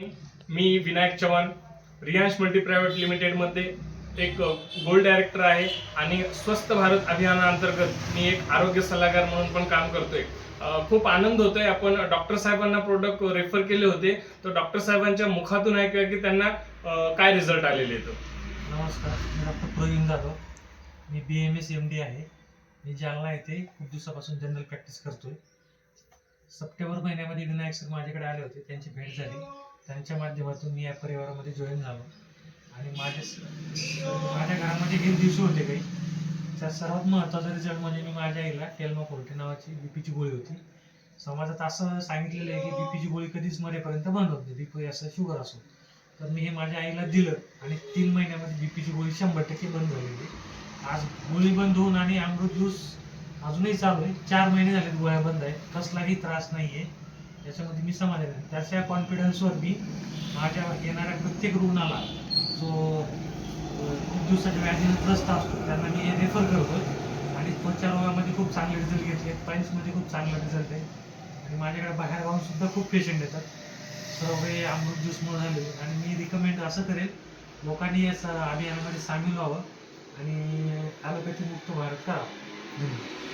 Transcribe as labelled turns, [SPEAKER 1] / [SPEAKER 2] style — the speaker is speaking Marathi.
[SPEAKER 1] मी विनायक चव्हाण रियांश मल्टी प्रायव्हेट लिमिटेडमध्ये एक गोल्ड डायरेक्टर आहे आणि स्वस्थ भारत अभियानाअंतर्गत मी एक आरोग्य सल्लागार म्हणून पण काम करतोय. खूप आनंद होतोय. आपण डॉक्टर साहेबांना प्रोडक्ट रेफर केले होते. तर डॉक्टर साहेबांच्या मुखातून ऐकूया की त्यांना काय रिझल्ट आलेले आहेत.
[SPEAKER 2] नमस्कार. मी डॉक्टर प्रवीण जाधव. मी B M S M D आहे. मी जालना येथे खूप दिवसापासून जनरल प्रॅक्टिस करतोय. सप्टेंबर महिन्यामध्ये विनायक सर माझ्याकडे आले होते त्यांची भेट झाली. त्यांच्या माध्यमातून मी या परिवारामध्ये जॉईन झालो. आणि माझे माझ्या घरामध्ये हे दिवशी होते काही. त्यात सर्वात महत्त्वाचा रिझल्ट म्हणजे मी माझ्या आईला केल्मा कोल्टे नावाची बीपीची गोळी होती. समाजात असं सांगितलेलं आहे की बीपीची गोळी कधीच मरेपर्यंत बंद होत नाही. बीपी असं शुगर असो. तर मी हे माझ्या आईला दिलं आणि तीन महिन्यामध्ये बीपीची गोळी शंभर टक्के बंद झालेली आज गोळी बंद होऊन आणि अमृत ज्यूस अजूनही चालू आहे. चार महिने झालेत गोळ्या बंद आहे कसलाही त्रास नाही आहे त्याच्यामध्ये मी समाधान आहे. त्याच्या कॉन्फिडन्सवर मी माझ्या येणाऱ्या प्रत्येक रुग्णाला जो खूप दिवसाच्या व्याधीनं त्रस्त असतो त्यांना मी रेफर करतो आणि त्वचा रोगामध्ये खूप चांगले रिझल्ट घेतले पाईल्समध्ये खूप चांगला रिझल्ट आहे आणि माझ्याकडे बाहेर गावाहूनसुद्धा खूप पेशंट येतात. सर्व हे अमृत ज्यूसमुळे झाले आणि मी रिकमेंड असं करेल लोकांनी या अभियानामध्ये सामील व्हावं आणि ॲलोपॅथी मुक्त भारत करावं. धन्यवाद.